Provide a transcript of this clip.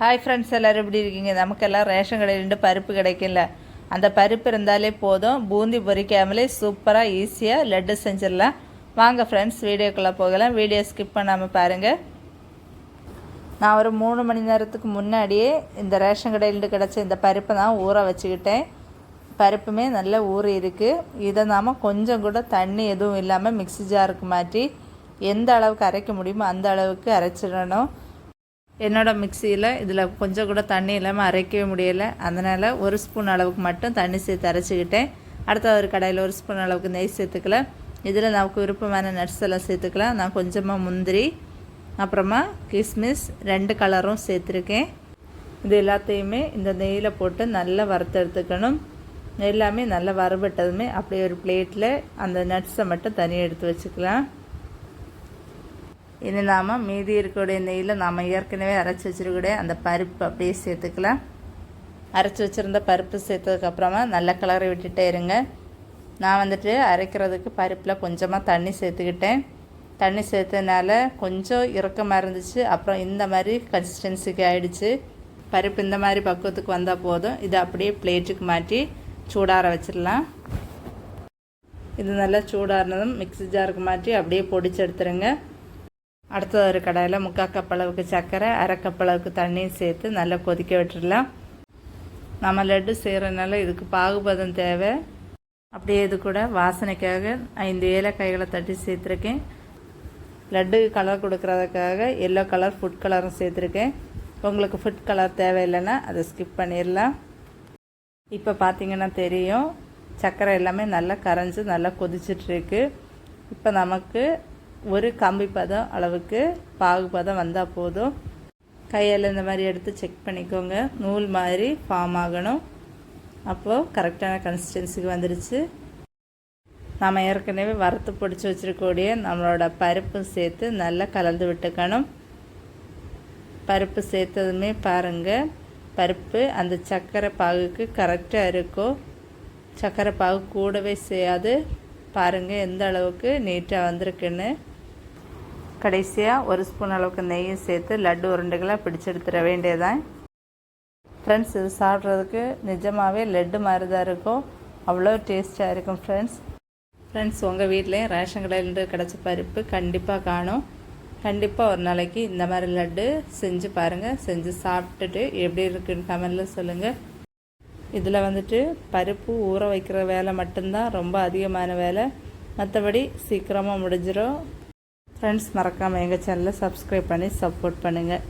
Hi friends எல்லோரும் எப்படி இருக்கீங்க? நமக்கெல்லாம் ரேஷன் கடையிலேருந்து பருப்பு கிடைக்கல அந்த பருப்பு இருந்தாலே போதும். பூந்தி பொரிக்காமலே சூப்பராக ஈஸியாக லட்டு செஞ்சிடலாம். வாங்க ஃப்ரெண்ட்ஸ் வீடியோக்குள்ளே போகலாம். வீடியோ ஸ்கிப் பண்ணாமல் பாருங்கள் நான் ஒரு மூணு மணி நேரத்துக்கு முன்னாடியே இந்த ரேஷன் கடையிலேருந்து கிடச்ச இந்த பருப்பை தான் ஊற வச்சுக்கிட்டேன். பருப்புமே நல்லா ஊறி இருக்குது இதை நாம் கொஞ்சம் கூட தண்ணி எதுவும் இல்லாமல் மிக்ஸி ஜாருக்கு மாற்றி எந்த அளவுக்கு அரைக்க முடியுமோ அந்த அளவுக்கு அரைச்சிடணும். என்னோடய மிக்சியில் இதில் கொஞ்சம் கூட தண்ணி இல்லாமல் அரைக்கவே முடியலை. அதனால் ஒரு ஸ்பூன் அளவுக்கு மட்டும் தண்ணி சேர்த்து அரைச்சிக்கிட்டேன். அடுத்த ஒரு கடையில் ஒரு ஸ்பூன் அளவுக்கு நெய் சேர்த்துக்கலாம். இதில் நமக்கு விருப்பமான நட்ஸ் எல்லாம் சேர்த்துக்கலாம். நான் கொஞ்சமாக முந்திரி அப்புறமா கிஸ்மிஸ் ரெண்டு கலரும் சேர்த்துருக்கேன். இது எல்லாத்தையுமே இந்த நெய்யில் போட்டு நல்லா வறுத்தெடுத்துக்கணும். எல்லாமே நல்லா வறுபட்டதுமே அப்படியே ஒரு பிளேட்டில் அந்த நட்ஸை மட்டும் தனியாக எடுத்து வச்சுக்கலாம். இனி நாம் மீதி இருக்கக்கூடிய நெய்யில் நாம் ஏற்கனவே அரைச்சி வச்சிருக்கக்கூடிய அந்த பருப்பு அப்படியே சேர்த்துக்கலாம். அரைச்சி வச்சுருந்த பருப்பு சேர்த்ததுக்கப்புறமா நல்ல கலரை விட்டுட்டே இருங்க. நான் வந்துட்டு அரைக்கிறதுக்கு பருப்பில் கொஞ்சமாக தண்ணி சேர்த்துக்கிட்டேன். தண்ணி சேர்த்ததுனால கொஞ்சம் இறக்கமாக இருந்துச்சு. அப்புறம் இந்த மாதிரி கன்சிஸ்டன்சிக்கு ஆயிடுச்சு. பருப்பு இந்த மாதிரி பக்குவத்துக்கு வந்தால் போதும். இதை அப்படியே பிளேட்டுக்கு மாற்றி சூடார வச்சிடலாம். இது நல்லா சூடாறினதும் மிக்ஸி ஜாருக்கு மாற்றி அப்படியே பொடிச்சு எடுத்துருங்க. அடுத்தது ஒரு கடாயில் முக்கால் கப் அளவுக்கு சர்க்கரை அரை கப் அளவுக்கு தண்ணியும் சேர்த்து நல்லா கொதிக்க விட்டுடலாம். நம்ம லட்டு செய்கிறனால இதுக்கு பாகுபதம் தேவை. அப்படியே இது கூட வாசனைக்காக ஐந்து ஏலக்காய்களை தட்டி சேர்த்துருக்கேன். லட்டு கலர் கொடுக்கறதுக்காக எல்லோ கலர் ஃபுட் கலரும் சேர்த்துருக்கேன். உங்களுக்கு ஃபுட் கலர் தேவையில்லைன்னா அதை ஸ்கிப் பண்ணிடலாம். இப்போ பார்த்தீங்கன்னா தெரியும் சர்க்கரை எல்லாமே நல்லா கரைஞ்சி நல்லா கொதிச்சிட்ருக்கு இப்போ நமக்கு ஒரு கம்பி பதம் அளவுக்கு பாகு பதம் வந்தால் போதும். கையில் இந்த மாதிரி எடுத்து செக் பண்ணிக்கோங்க. நூல் மாதிரி ஃபார்ம் ஆகணும். அப்போது கரெக்டான கன்சிஸ்டன்சிக்கு வந்துடுச்சு நாம் ஏற்கனவே வறுத்து பிடிச்சி வச்சுருக்கக்கூடிய நம்மளோட பருப்பு சேர்த்து நல்லா கலந்து விட்டுக்கணும். பருப்பு சேர்த்ததுமே பாருங்கள் பருப்பு அந்த சர்க்கரை பாகுக்கு கரெக்டாக இருக்கும். சர்க்கரை பாகு கூடவே செய்யாது. பாருங்கள் எந்த அளவுக்கு நீட்டாக வந்திருக்குன்னு. கடைசியாக ஒரு ஸ்பூன் அளவுக்கு நெய்யும் சேர்த்து லட்டு உருண்டைகளாக பிடிச்செடுத்துட வேண்டியதான் ஃப்ரெண்ட்ஸ் இது சாப்பிட்றதுக்கு நிஜமாகவே லட்டு மாதிரி தான் இருக்கும். அவ்வளோ டேஸ்ட்டாக இருக்கும் ஃப்ரெண்ட்ஸ் ஃப்ரெண்ட்ஸ் உங்கள் வீட்லேயும் ரேஷன் கடையிலிருந்து கிடச்ச பருப்பு கண்டிப்பாக காணும். கண்டிப்பாக ஒரு நாளைக்கு இந்த மாதிரி லட்டு செஞ்சு பாருங்கள் செஞ்சு சாப்பிட்டுட்டு எப்படி இருக்குன்னு கமெண்டில் சொல்லுங்கள் இதில் வந்துட்டு பருப்பு ஊற வைக்கிற வேலை மட்டும்தான் ரொம்ப அதிகமான வேலை. மற்றபடி சீக்கிரமாக முடிஞ்சிடும் ஃப்ரெண்ட்ஸ் மறக்காமல் எங்கள் சேனலை சப்ஸ்கிரைப் பண்ணி சப்போர்ட் பண்ணுங்கள்